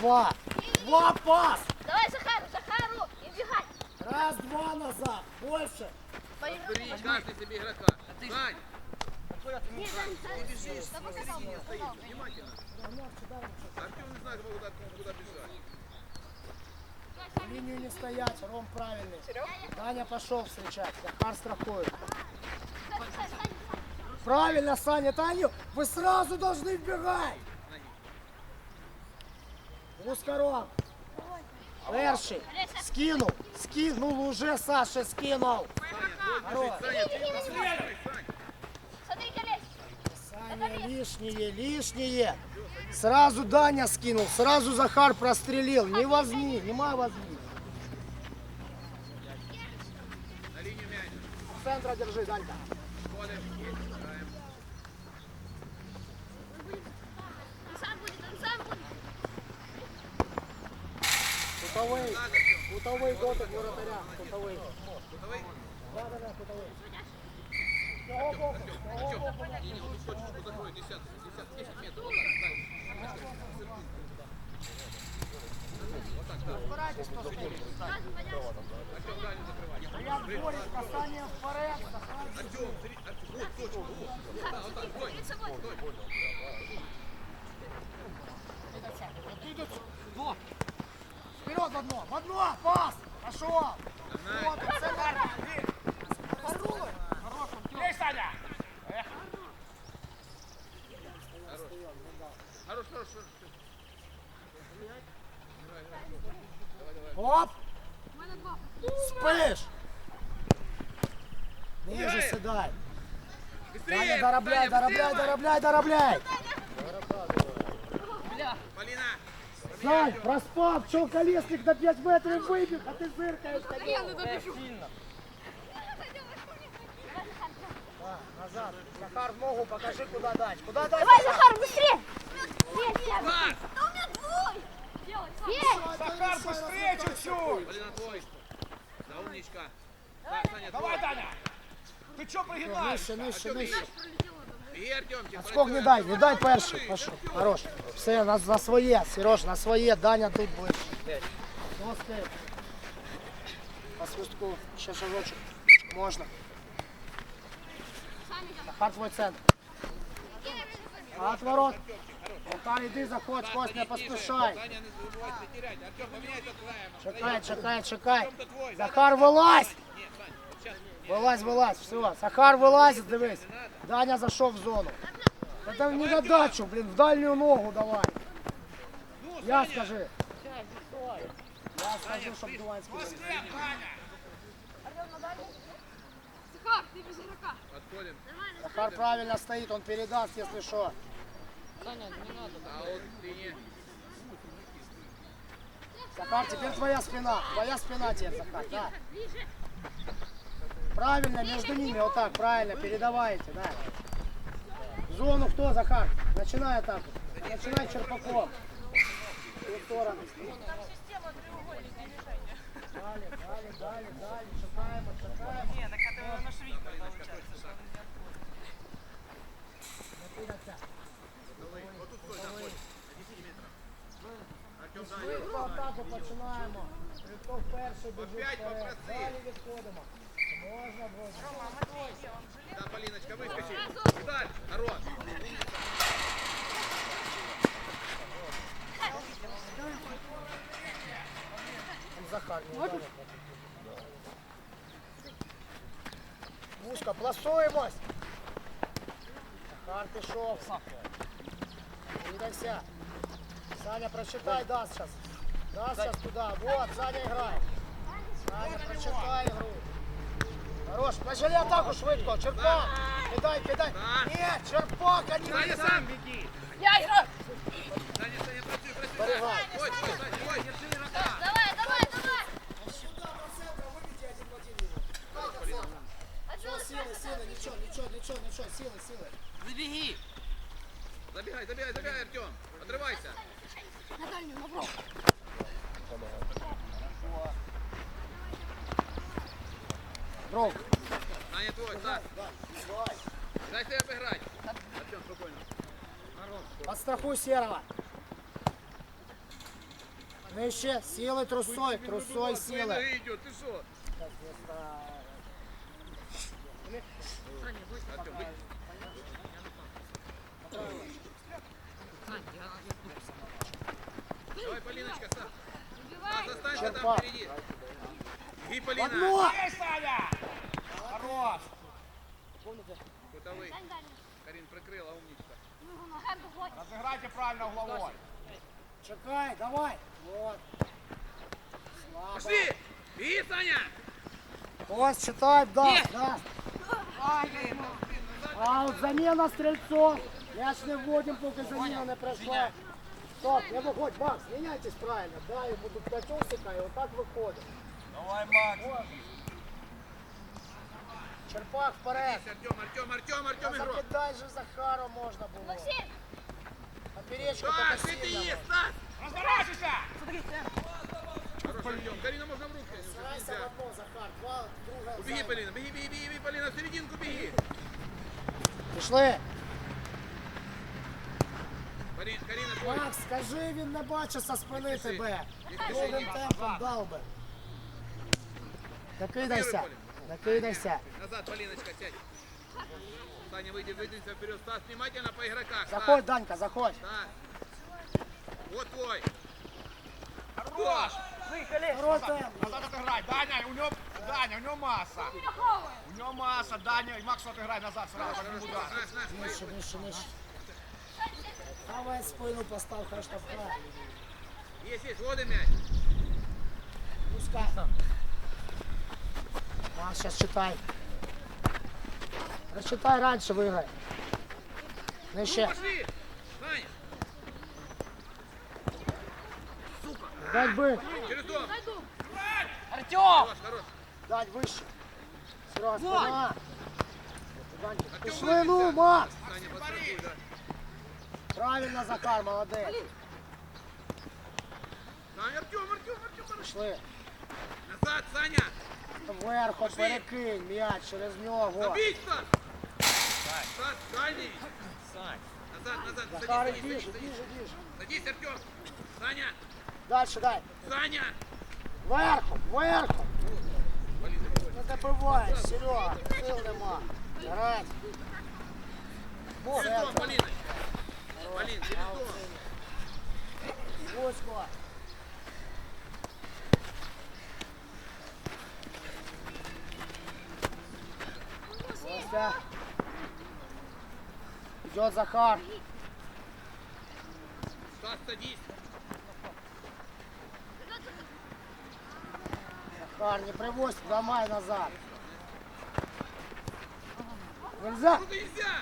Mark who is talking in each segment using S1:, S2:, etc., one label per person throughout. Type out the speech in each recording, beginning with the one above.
S1: два. Два пас.
S2: Давай, Захару, Захару, и бегай.
S1: Раз, два назад. Больше.
S3: Бери каждый себе игрока. Сань,
S2: Нет, Сань, Сань, да показал, показал.
S3: внимательно. Артем не знает, куда, куда бежать.
S1: Линию не стоять. Ром правильный. Даня пошел встречать. Захар страхует. Правильно, Саня, Таню, вы сразу должны вбегать. Ускором. Перший. Скинул. Скинул уже, Саша, скинул. Хорош.
S3: Саня,
S1: лишнее, лишнее. Сразу Даня скинул, сразу Захар прострелил. Не возьми, нема возьми. Центра держи, Данька.
S3: Входим. Играем.
S2: Он сам будет, он сам будет.
S1: Кутовый.
S3: Так, Артем.
S1: Кутовый дотик воротаря. Кутовый.
S3: Давай.
S1: Да, да, да, кутовый.
S3: Артем, Артем. Не, не, вот тут точку закрой. Десятку, десятку, 10 метров. Вот так, ставь.
S1: Старайтесь поспорить.
S2: Сразу понятно.
S3: Артем, дальше закрывай.
S1: Я борюсь, касание вперед. Захар.
S3: Артем, Артем, вот точку. Вот, да, вот так, стой.
S2: Перед собой.
S1: Вперед в одно, в одно, пас. Пошел. Вот, центр. Лезь, Саня.
S3: Хорош, хорош, хорош.
S1: Оп. Спиш. Ниже сідай. Доробляй,
S3: Саня,
S1: доробляй,
S3: быстрее,
S1: доробляй, доробляй.
S3: Полина!
S1: Сань, проспав, чел колесник на 5 метрів вибіг, а ти зиркаєш. Да, назад. Захар, ногу покажи, куда дать. Куда дать?
S2: Давай, Захар, быстрее. Лезь, лезь.
S3: Пас!
S2: Да у меня твой. Лезь.
S1: Захар, быстрее чуть-чуть.
S3: Полина, твой! Да, умничка! Так, Саня, твой!
S4: Таня! Ти чого пригинаєш?
S1: Нижче, нижче, нижче.
S3: И Артемчик!
S1: Скок не дай, не дай перший. Пошел. Хорош. Все, на, на своє, Сереж, на своє. Даня тут ближче. Доски. По свистку. Ще шажочок. Можна. Захар, твой центр. Отворот. Захар, іди, заходь, Кость, не поспішай.
S3: Саня, не забывай не терять! Артем, поменяйся с краем!
S1: Чекай, чекай, чекай. Захар, вилазь! Вилазь, вилазь, все. Захар вилазить, дивись. Даня зайшов в зону. Это не на дачу, блин, в дальнюю ногу давай. Я скажи. Я скажу, щоб Дуванський виліз.
S2: Захар, ты без игрока.
S3: отходим.
S1: Захар правильно стоит, он передаст, если что.
S3: А вот линия.
S1: Захар, теперь твоя спина. Твоя спина теперь, Захар, да.
S2: Ближе.
S1: Правильно, между ними, вот так, правильно, передавайте, да. В Зону кто, Захар? Начинай атаку. Начинай черпаком. В ту сторону. Далі, далі, далі, далі. Чекаємо, чекаємо.
S4: Ні, так це на швидко виходить.
S1: Не підаться.
S3: Артем, да,
S1: Швидко атаку починаємо. Хто вперше біжить
S3: Опять
S1: вперед.
S3: попроси.
S1: Далі відходимо.
S3: Да, Полиночка, выскочи. Вдаль.
S1: Там Захар. Мушка, пласуємось. Захар пішов. Двигайся. Саня, прочитай, даст сейчас. Даст сейчас туда. Вот, Саня играй. Саня, прочитай игру. Хорош, почали атаку швидко. Черпак. Кидай, кидай. Нет, черпак, а не
S3: Саня, сам беги.
S2: Я играю.
S3: Саня, Саня, працуй, працуй.
S1: Порывай.
S3: Ой, ой, Саня, ой, держи игрока.
S2: Давай, давай, давай.
S1: Сюда по центру выведи один в один его. Все, силы, силы, ничего, ничего, ничего, ничего, силы, силы.
S3: Забеги. Забегай, забегай, забегай, Артем. Отрывайся.
S2: На дальнюю, на
S3: Саня, твой, так.
S1: давай.
S3: Дай себе обыграть. Артем, спокойно.
S1: Подстрахуй Серого. Нижче, сіли трусой, трусой сіли.
S3: Ноги идет, ты что? Артем, вы- Давай, Полиночка, Стас. Стас, останься там
S1: Черпак.
S3: впереди. И Полина.
S1: Одно!
S4: Є, Саня! Хорош!
S3: Кутовый. Карин прикрыла, умничка.
S4: Розіграйте правильно головою.
S1: Чекай, давай. Вот. Слабо.
S3: Пошли! Беги, Саня!
S1: Ось читай, даст, даст. Аут, заміна стрільцов. М'яч не вводимо, поки заміна не пройшла. Стоп, не виходь, Макс, міняйтесь правильно. Дай йому тут п'ятюсика і отак виходить.
S4: Давай, Макс.
S1: Черпак вперед.
S3: Артем, Артем, Артем,
S1: Та
S3: Артем, игрок.
S1: закидай же Захару можна було.
S2: Максим,
S1: Поперечку
S3: Да,
S1: пока
S3: ты ты
S1: сильно.
S3: есть, Стас!
S4: Розворачуйся!
S3: Хорош, Артем. Карина, можно в руки.
S1: Старайся в
S3: Нельзя.
S1: одно, Захар. Два, друга.
S3: Убеги,
S1: займе.
S3: Полина, беги, беги, беги, беги, Полина, в серединку беги.
S1: Пішли.
S3: Полин, Карина, твой.
S1: Макс, скажи, він не бачить со спини
S3: спіши.
S1: тебе.
S3: Не спіши,
S1: Другим
S3: Ні.
S1: темпом дав би. Накидайся. Накидайся.
S3: Назад, Полиночка, сядь. Саня, выйди, выдвинься вперед. Стас, внимательно по игроках. Стас,
S1: Заходь, Данька, заходь.
S3: Стас. Вот твой.
S4: Хорош!
S1: Хорош темп.
S4: Назад отыграй. Даня, у нього, Даня, у нього маса. У нього маса, Даня. І Макс отыграй назад сразу.
S1: Нижче, нижче, нижче. Давай спину постав, хай штовхає.
S3: Есть, есть, вот и мяч.
S1: Пускай. Макс, сейчас читай. Прочитай раньше, выиграй.
S3: Пошли. Саня,
S1: Дать бы.
S3: через дом.
S4: Артем!
S3: Хорош, хорош.
S1: Дать выше. Данька,
S3: Артем,
S1: Пішли, ну. Макс. Правильно, Захар, молодець.
S3: Саня, Артем, Артем, Артем, хорош. Назад, Саня.
S1: Вверху перекинь м'яч через нього.
S3: Забить, Стас. Стас, дальний. Назад, назад.
S1: Захар,
S3: Садись, садись, садись.
S1: ближе, ближе.
S3: Садись, Артем. Саня,
S1: Дальше дай.
S3: Саня.
S1: Вверху, вверху.
S3: Полин, заходи.
S1: Не забивай, Серега. Сил нема. Грать.
S3: Через дом, Полина. Полин, через дом.
S1: Вузько. Костя. Идет Захар.
S3: Стас, садись.
S1: Захар, не привозь, домой назад. Нельзя.
S3: Нельзя?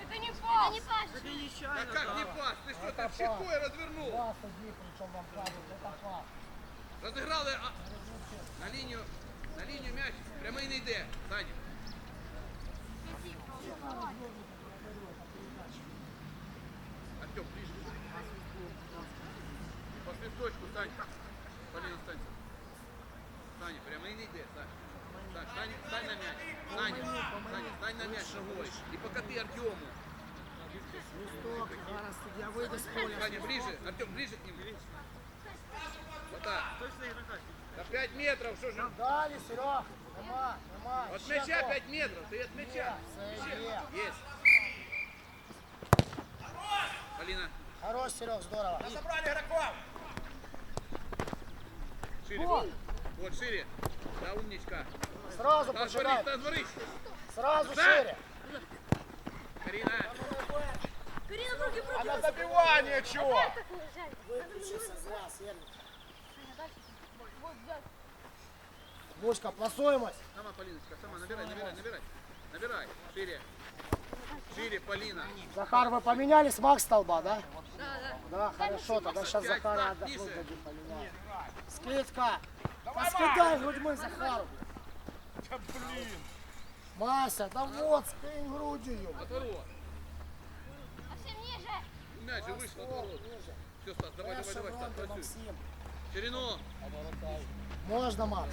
S2: это не пас. Это не пас.
S3: А как не пас? Ты что, ты щекой развернул?
S1: Пас иди, причем вам кажут, это пас.
S3: Разыграл а, на линию, на линию мяч. Прямой не йде. Саня. Артем, ближе. По свисточку, Сань. Полина, стань. Саня, прямой не йде, Сань. Сань, стань, стань на мяч. Саня, Саня, стань на мяч ногой. И покати Артему.
S1: Свисток, зараз судья выйдет с поля.
S3: Саня, ближе. Артем, ближе к нему. Вот так. На 5 метров, что же?
S1: Далі, Серег.
S3: От мяча
S1: то.
S3: 5 метров, ты от мяча. Есть. Полина,
S1: Хорош, Серег, здорово.
S4: Забрали игроков!
S3: шире.
S1: Вот.
S3: Вот, шире. Да, умничка.
S1: Сразу
S3: борись.
S1: Сразу
S3: Да.
S1: шире.
S3: Карина,
S2: Карина, руки, в
S4: А
S2: руки.
S4: на добивание чего?
S1: Выключился зря, Сергей. Бушка, пласуемость.
S3: сама Полиночка, сама, набирай, набирай, набирай. Набирай, шире. Шире, Полина.
S1: Захар, вы поменялись, Макс столба, да? Да, хорошо, тогда сейчас Захара отдохнуть дадим поменяем. Скидка.
S4: Давай,
S1: Поскидай грудьми Захару.
S4: Да блин!
S1: Мася, да вот, скинь грудью.
S3: Отворот.
S2: Максим, ниже.
S3: Мяч же вышел, отворот.
S1: Ниже.
S3: Все, Стас, давай, давай, давай, Стас.
S1: Максим.
S3: Ширину.
S1: Можно, Макс.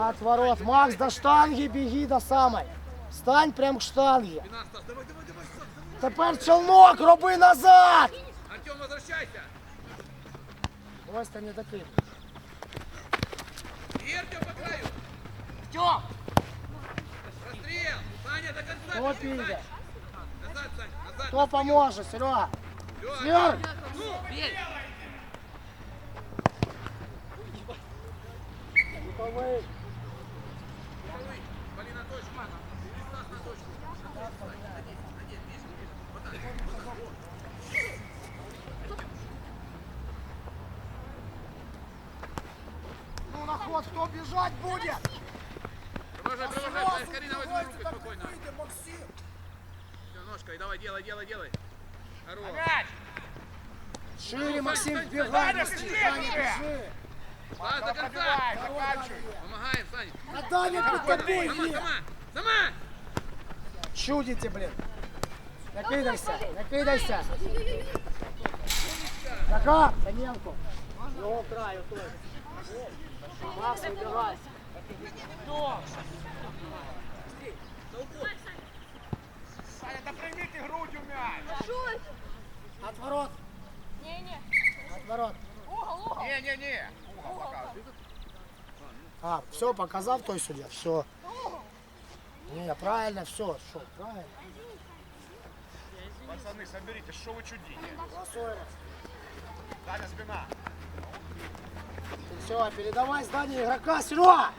S1: Отворот. Макс, до штанги беги до самой. Стань прям к штанге.
S3: Спина, Стас, давай, давай, давай, Стас, давай.
S1: Тепер челнок роби назад.
S3: Артем, возвращайся.
S1: Просто не докинь.
S3: И Артем по краю.
S1: Артем!
S3: Расстрел. Саня, до конца.
S1: Кто?
S3: Сань. Назад, Сань, назад.
S1: Кто поможет, Серега?
S3: Артем. Ну,
S1: Луковый.
S3: Луковый. Полина, точку. Стас на точку.
S1: Ну на ход, кто бежать будет?
S3: Продолжай, продолжай. Возьми
S1: давайте
S3: руку
S1: так
S3: спокойно.
S1: выйдем, Максим.
S3: Всё, ножкой, давай, делай, делай, делай. Хорош.
S1: Шире, Максим,
S3: Сань, Сань,
S1: бегай,
S4: Саня,
S1: быстрее,
S4: быстрее
S1: Саня,
S4: уже.
S1: бежи.
S3: Стас, до конца.
S4: Заканчивай.
S3: Помогаем, Саня.
S1: А Даня перед тобой
S3: Сама, сама, сама.
S1: Чудите, блин. Накидайся, накидайся. Захар, Даненко. Его краю тоже. Макс, выбирай.
S4: Саня, да приймите грудью мяч!
S1: Отворот,
S2: Не-не.
S1: отворот.
S2: Угол, угол.
S4: Не-не-не!
S1: А, все, показал той судья, все. Не, правильно, все, что, правильно.
S4: Пацаны, соберите, что вы чудите? Даня, спина.
S1: Все, передавай здание игрока, Серега!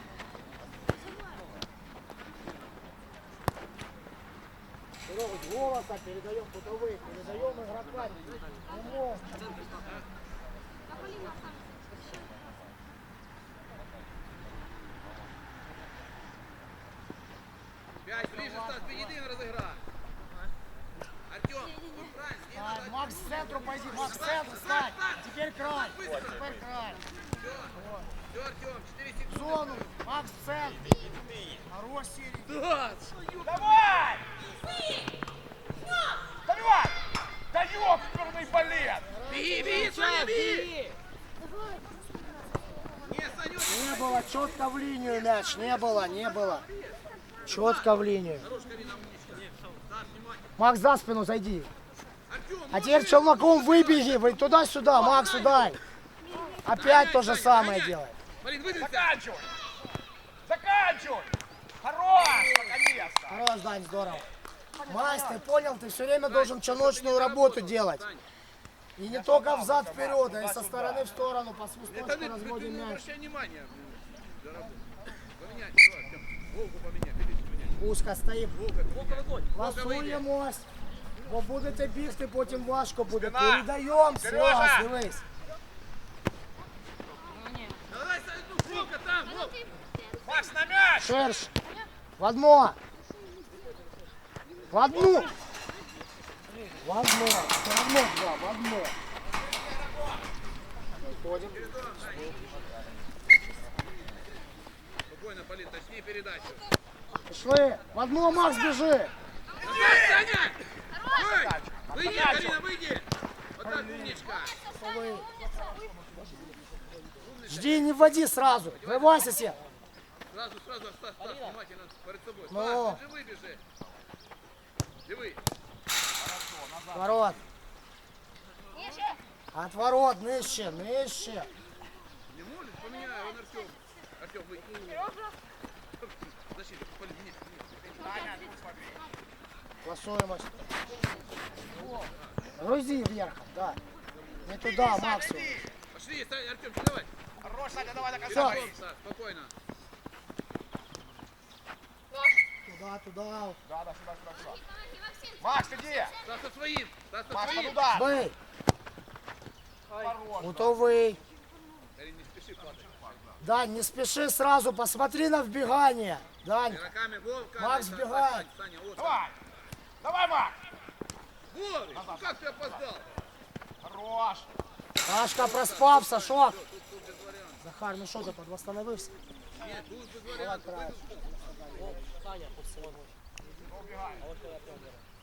S1: Серега, с голоса передаем путовые, передаем игрока. Не может.
S3: Пять, ближе, Стас, Бенедин разыграй. Артем, надо.
S1: Макс, к центру пойди, Макс, к центру стань. Теперь край, теперь край.
S3: Все, Артем, 4
S1: В
S3: секунды.
S1: зону, Макс, в центр. Хорош, Сири.
S4: Давай! Давай! Да ёпперный балет!
S3: Беги, беги, Саня, беги! Не
S1: было четко в линию мяч, не было, не было. Четко в линию. Макс, за спину зайди. А теперь челноком выбеги, вы туда-сюда, Макс, удай. Опять то же самое делает.
S4: Заканчивай! Заканчивай! Хорош! Наконец-то!
S1: Хорош, Дань, здорово. Макс, ты понял, ты все время должен челночную работу делать. И не только взад вперед, а и со стороны в сторону, по свисточку разводим
S3: не
S1: мяч.
S3: обращай внимания. Поменяй, все, Артем. Волку поменяй, видите, поменяй.
S1: Узко стоїть.
S3: Волка, Волка выходит. Волка выйди.
S1: Ласуємось. Бо будете бігти, потім важко буде.
S4: Спина.
S1: Передаємо,
S4: Сережа.
S1: все, дивись.
S3: Давай, Сань, ну, Волка там, Волк.
S4: Макс, на мяч!
S1: Шерш. В одно. В одну. В одно. Все равно два, в одно. Выходим.
S3: Спокойно, Полин, точнее передачу.
S1: Пішли. В одно, Макс, біжи.
S3: Назад, Саня! Ой! Выйди, Карина, выйди! Вот так, умничка!
S1: Пішли. Жди, не вводи сразу. Вивайся, Сет.
S3: Сразу, сразу, Стас, Стас, внимательно перед собой.
S1: Ну.
S3: Стас, ты же выбежи. Диви.
S1: Ворот.
S2: Ниже.
S1: Отворот, нижче, нижче.
S3: Не может? Поменяй, он Артем. Артем, выйди.
S1: Классуемость. Грузи вверх, да. Не туда, максимум.
S3: Пошли, Артем, давай.
S4: Хорош, Саня, давай до конца
S3: спокойно.
S1: Туда, туда.
S4: Да, да, сюда, сюда, сюда. Макс, ты где?
S3: Со своим. Со
S4: Макс,
S3: своим.
S1: Бей.
S4: Хорош.
S1: Готовый.
S3: Не спеши.
S1: Дань, не спеши сразу, посмотри на вбегание. Дань. Макс
S3: вот.
S4: Давай! Давай, Макс!
S3: Вовремя! ну как ты опоздал?
S4: Хорош!
S1: Сашка проспав, Сашок. Захар, ну що ти, подвостановився?
S3: Нет, тут без вариантов. Пойду.
S1: Саня, подсиловой.
S4: Убегай.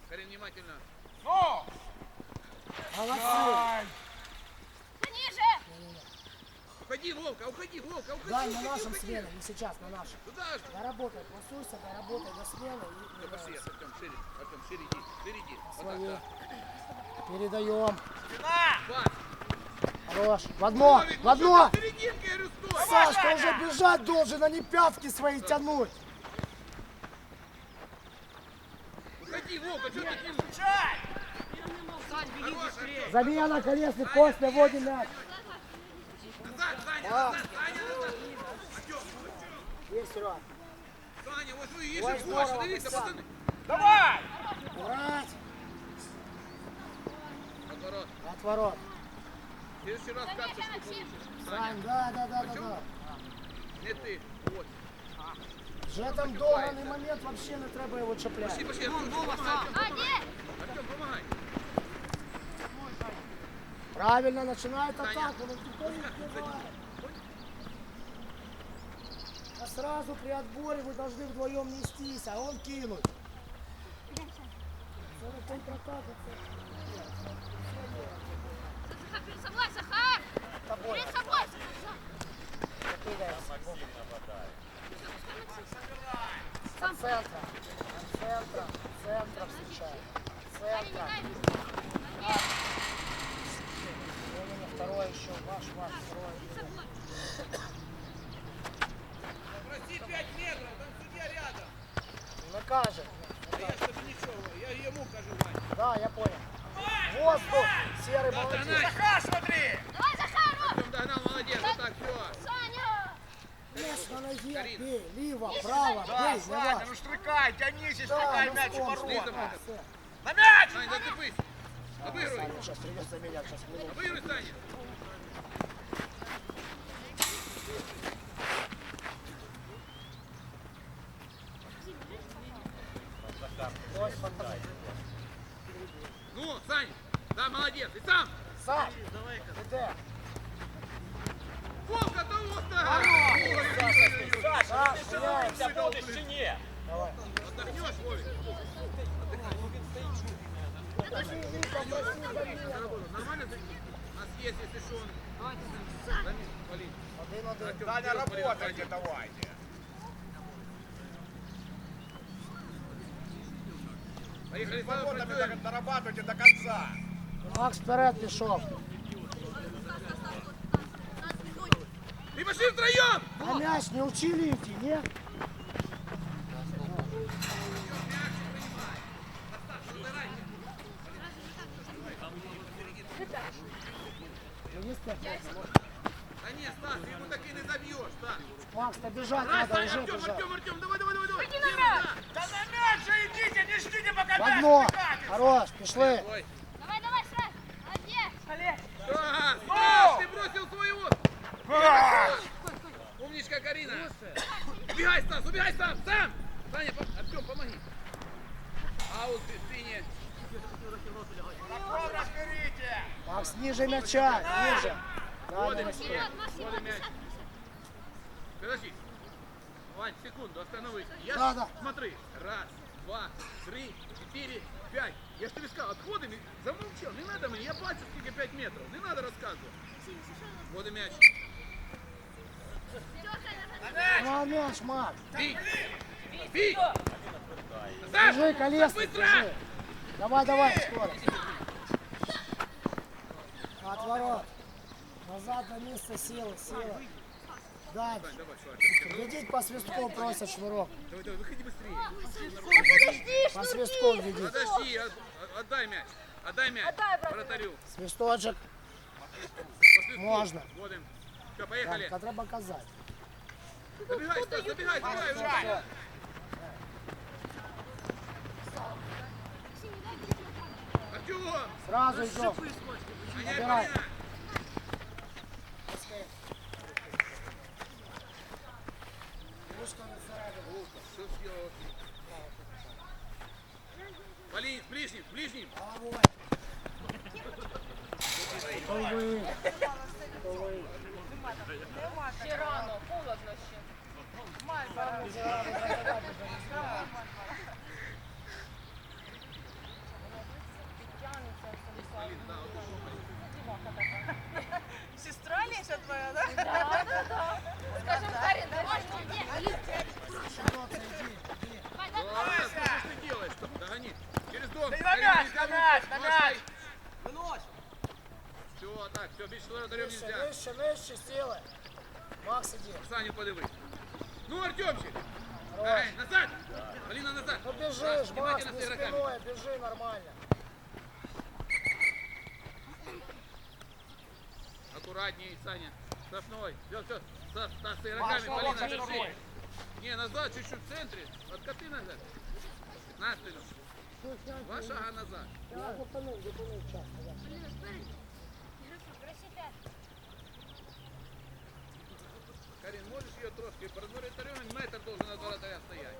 S3: Карин, внимательно.
S4: Ну!
S1: Молодцы.
S3: Уходи, Вовка, уходи, Вовка, уходи.
S1: Дань, на
S3: уходи,
S1: нашем
S3: уходи.
S1: смене, не сейчас, на нашем.
S3: Туда же.
S1: Доработай, пласуйся, доработай до смены и меняй.
S3: молодец, Артем, шире, Артем, шире иди, шире иди. Вот так, да.
S1: Передаем.
S4: Спина!
S3: Пас.
S1: Хорош. В одно,
S3: Вовик,
S1: в
S3: ну
S1: одно. Саш, ты уже бежать должен, а не пятки свои тянуть.
S3: Уходи, Вовка, что ты! Хорош, Артем.
S1: Замена колесных после вводим мяч. А.
S3: Артем,
S1: Есть, Серега.
S3: Саня, вот вы
S1: здорово,
S3: больше, дивіться, пацаны.
S4: Давай!
S1: Брать.
S3: Отворот.
S1: Отворот.
S3: В следующий раз карточку получишь.
S1: Сань, да, да, да, да, да.
S3: не ты. Вот.
S1: Вже там дограний момент, вообще не треба його чіпляти.
S3: Пошли, пошли, Артем, помогай, Артем, помогай. Артем, помогай.
S1: Правильно,
S3: Саня.
S1: атаку, но никто не успевает. А сразу при отборе вы должны вдвоем нестись, а он кинуть.
S2: Перед собой!
S1: Тобой.
S2: Перед собой!
S1: От центра. Центра. Центра встречай. Центра. Второй еще. Ваш, ваш, второй.
S3: Прости, 5 метров, там судья рядом.
S1: Накажет.
S3: А я что-то ничего, я ему кажу, Вань.
S1: Да, я понял. Воздух. Серый молодец.
S4: Захар, смотри!
S2: Давай, Захар!
S3: Артем догнал, молодец, вот так, все.
S2: Саня!
S1: На ноге, бей, лево, право,
S4: Да,
S1: бей,
S4: Саня, ну штрикай, тянись и
S1: Да,
S4: штрикай
S1: ну
S4: мяч в ворота.
S1: да.
S4: На мяч!
S3: Сань, зацепись. Обыгрывай.
S1: Саня, сейчас придется менять, сейчас.
S3: Обыгрывай, Саня.
S1: Ой, фантазия.
S3: Ну, Саня, да, молодец. И сам.
S1: Саш, иди.
S3: Вовка, того-то.
S1: Саш, меняемся.
S4: стене!
S1: Давай.
S3: Отдохнешь, Вовик. Нормально ты? У нас есть, если что, он... Замес, Полин. Вперед, Полин,
S4: работайте, давайте.
S3: Поехали, працюем.
S4: дорабатывайте до конца.
S1: Макс вперед пішов.
S3: И пошли втроем!
S1: А мяч не учили идти, не? Ну, Макс, то бежать
S3: Раз,
S1: надо,
S3: Саня,
S1: уже
S3: Артем,
S1: бежать.
S3: Артем, Артем, давай, давай, давай, давай.
S2: Иди на мяч.
S3: да.
S4: Да на мяч же идите, не ждите, пока мяч
S1: одно. Хорош, пішли.
S2: Давай, давай, Саш! Молодец!
S3: Стас, Стас, ты бросил своего. Умничка, Карина. Убегай, Стас, убегай сам, сам. Саня, по- Артем, помоги. Аут, ты, ты не.
S1: Макс, ниже мяча, ниже. Да,
S3: Воды,
S1: не
S3: Макс,
S1: успел.
S3: воды, воды мяч. Подожди. Вань, секунду, остановись. Я
S1: Да, да.
S3: Смотри. Раз, два, три, четыре, пять. Я ж тебе сказал, отходами замолчал. Не надо мне, я бачу, сколько пять метров. Не надо рассказывать. Мяч.
S4: На мяч.
S1: Ну, а мяч, Макс.
S3: Бей! Бей!
S1: Держи, колесный,
S3: Быстро!
S1: Давай, давай, скоро. Отворот. Назад на место силы, силы. Дальше.
S3: Давай, давай.
S1: Глядеть по свистку просят шнурок.
S3: Давай, давай, выходи быстрее.
S2: Подожди,
S1: По свистку глядеть.
S3: Подожди, от- от- отдай мяч. Отдай мяч.
S2: Отдай, брат.
S3: Вратарю.
S1: Свисточек.
S3: По свистку.
S1: Можно.
S3: Вводим. Все, поехали.
S1: Так, треба казати.
S3: Забегай, Стас, забегай, забегай.
S1: Все.
S3: Артем!
S1: Сразу идем.
S3: Гоняй,
S1: Забирай.
S3: гоняй. Что сделал? Полин, с ближним, с ближним.
S1: Увы.
S5: Ще рано, холодно ще. Сестра Леся твоя, да? Да, да, да. Скажем, Карин, давай,
S3: Ладно, что ж ты делаешь? Готово, так, все, більше воротарем
S1: Нижче,
S3: нельзя.
S1: нижче, нижче, сіли. Макс, іди.
S3: Саню подивись. Ну, Артемчик!
S1: Хорош.
S3: Ай, назад! Полина, назад!
S1: Ну
S3: Раз,
S1: біжиш, Макс,
S3: внимательно
S1: не
S3: с игроками.
S1: спиною, біжи нормально.
S3: Аккуратнее, Саня. Сосной. Все, все. Стас, Стас, с игроками.
S4: Маша,
S3: Полина,
S4: локоть
S3: держи.
S4: другой.
S3: Не, назад, чуть-чуть в центре. Откаты назад. На спину. Два шага назад.
S1: Я зупинив, зупинив часто. я.
S2: Полина, спереди.
S3: Трошки? Перед воротарем метр должен от вратаря стоять.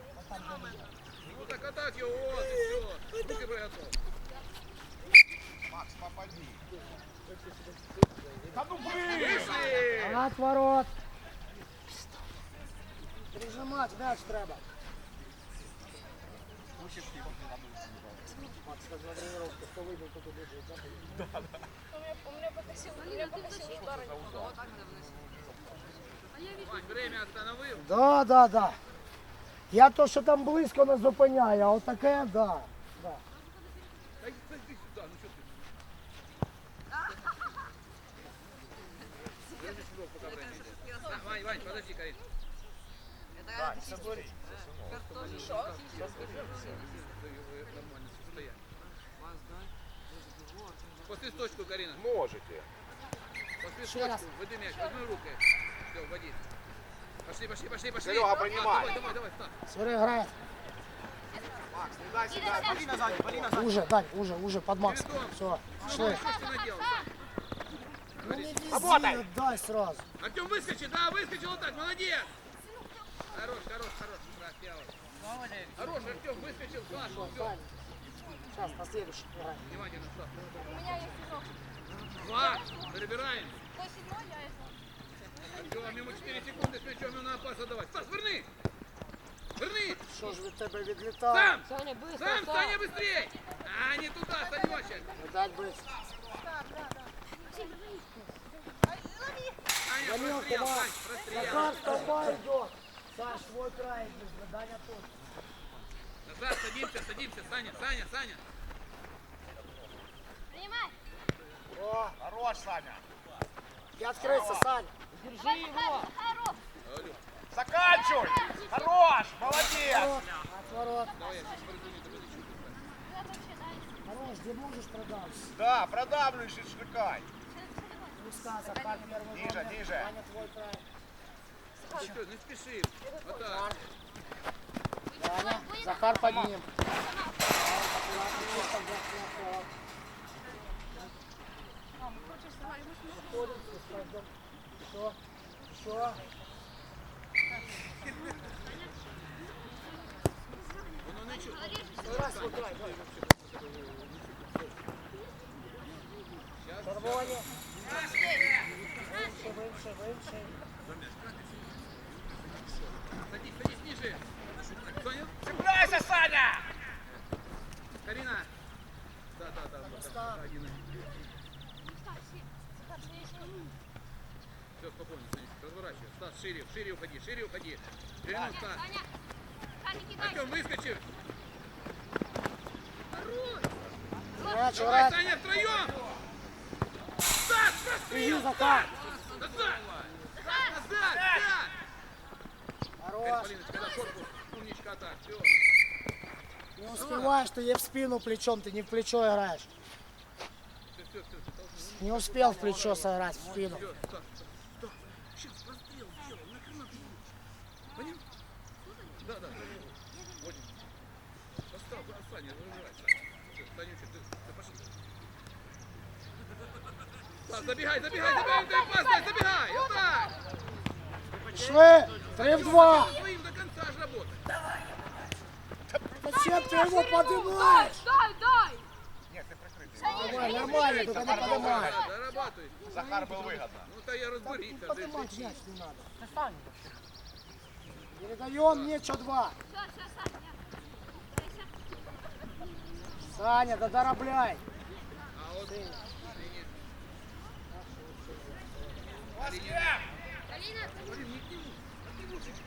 S3: Ну так а так его, вот, и все. Руки приготовь.
S4: Макс, попади. Та ну блин!
S3: Вышли!
S1: Отворот. Прижимати м'яч треба. Макс, как на тренировке, кто выбил, тот и бежит. да?
S5: У меня покосил, у меня покосил удар.
S3: Вань, время остановил.
S1: Да, да, да. Я то, що там близько не зупиняю, а отаке, да. да.
S3: Да иди сюда, ну что ты? Верни сюда, пока время идет. На, Вань, Вань, подожди, Карин.
S4: Дань, собери.
S3: Нормально, состояние. После точку, Карина.
S4: Можете.
S3: После
S1: Еще раз.
S3: точку. Води мяч, возьми рукой. Все, вводи. Пошли, пошли, пошли, пошли.
S4: Серега, принимай.
S3: Давай, давай, давай, Стас.
S1: Смотри, грає.
S4: Макс, не дай сюда. Вали назад, вали назад.
S1: Уже, Дань, уже, уже, под Макс. Все?
S3: Сань?
S1: Ну не
S4: Работай.
S1: отдай сразу.
S3: Артем, выскочи, да, выскочил вот так, молодец. Хорош, хорош, хорош. Хорош, Артем, выскочил, Саша, все.
S1: Сейчас, на следующий.
S3: Внимательно, Стас.
S5: У меня есть сынок.
S3: Два, перебираем.
S5: Кто седьмой, я это.
S3: Артем, ему 4 секунды с мячом, ему надо пас отдавать. Стас, верни. Верни.
S1: Що ж від тебе відлітає?
S3: Сам.
S2: Саня, быстро,
S3: Сам, Саня, быстрей. А, не туда, Санечек.
S1: Видать, блядь.
S3: Саня,
S1: Данилка,
S3: прострел,
S1: Макс.
S3: Сань, прострел.
S1: Захар, стопа идет. Саш, свой край идет, Даня тут.
S3: Назад, садимся, садимся, Саня, Саня, Саня.
S2: Принимай.
S1: О,
S4: Хорош, Саня.
S1: и открыться, Сань.
S2: Держи его.
S4: Заканчивай. Хорош, молодец.
S1: Отворот, Хорош, где можешь продаться?
S4: Да, продавливаешь и
S1: первый
S4: Ниже,
S1: номер.
S4: ниже.
S3: Что, не спеши. Вот так.
S1: Даня, Захар под ним. Еще, еще.
S3: Ну, ну, ничего.
S1: Раз, свой край, давай. Червоні. Вище, вище, вище.
S3: Садись, садись ниже. Понял?
S4: Цепляйся, Саня.
S3: Карина. Да, да, да. да, да, да, один, один. Все, спокойно, Саня, разворачивай. Стас, шире, шире уходи, шире уходи. Ширину,
S2: кидай.
S3: Артем, выскочи. Давай. Саня, втроем. Стас,
S1: Иди,
S3: прострел. Назад. Назад, назад.
S1: Хорош.
S3: Полиночка, когда корпус, умничка так, все.
S1: Не успеваешь, ты ей в спину плечом, ты не в плечо играешь. Не успел в плечо сыграть, в спину.
S3: Все, Стас, Стас. Сейчас прострел сделал, нахрена ты будешь? Понял? Да, да, да. Водим. Поставь, да, Саня, разыграй, Саня. Всё, Санючек, ты, ты пошли. Стас, забегай, забегай, забегай, ты опасный, забегай, вот так.
S1: Шли, три в два.
S3: Своим до конца аж работай.
S1: Зачем ты его поднимаешь?
S2: Дай, дай.
S4: Нет, ты прикрытый.
S1: Давай, нормально, только не поднимай.
S3: Дорабатывай.
S4: Захар был выгодно.
S3: Ну, то я разберись, да,
S1: Поднимать мяч не надо. Передаем два.
S2: Все, все, Саня.
S1: Саня, да доробляй.
S3: А вот, Ленин,
S4: После.
S2: Галина.
S3: Блин, не к нему, а к нему чуть шире. Шире, так.
S2: Давай, выйди, выйди.
S3: Блин, спокойно.
S2: Здесь, вот, вот.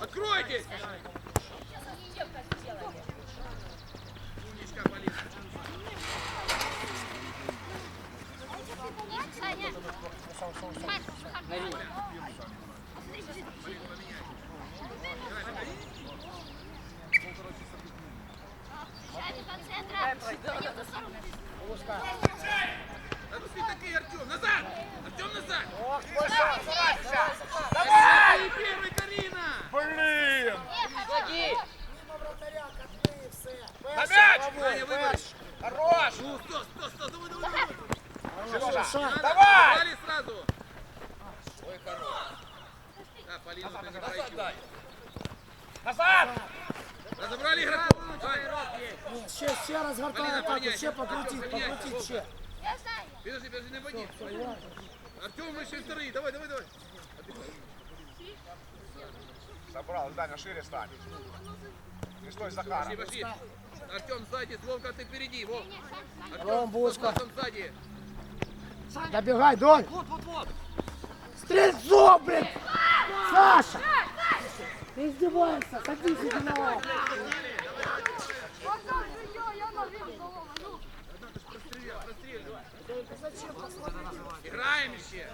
S3: Откройтесь!
S1: Пускай.
S3: Да ну ты такой, Артем, назад! Артем, назад!
S1: Ох, твой шаг, старайся.
S3: Давай! Первый, Карина!
S4: Блін!
S1: Мимо вратаря, котли, все.
S4: На
S1: Перший,
S4: м'яч!
S1: головой,
S3: Саня, выбери!
S1: перший.
S4: Хорош!
S3: Ну, сто, сто, сто, давай, давай, давай!
S1: Хорошо, шаг.
S3: Надо,
S4: Давай!
S3: Забрали сразу! Ой, хорош! Да, Полина, ты не пройдешь.
S4: Назад!
S3: Разобрали игроков! Вань,
S1: Ні, ще, ще розгортай
S3: Поліна,
S1: атаку,
S3: поміняйся.
S1: ще покрутіть,
S3: Артем, поміняйся.
S1: покрутіть ще.
S3: Подожди, подожди, не води. Артем, мы еще вторые, давай, давай, давай.
S4: Забрал, Даня, шире стань. Стой, Захара.
S3: Пошли, пошли. Артем сзади, Вовка, ты впереди, Вов.
S1: Ром,
S3: Артем,
S1: Бушка.
S3: Артем сзади.
S1: Добегай, Донь! Стрельцов, блин! Саша! Ты издеваешься, садись, лавку.
S3: Играем еще.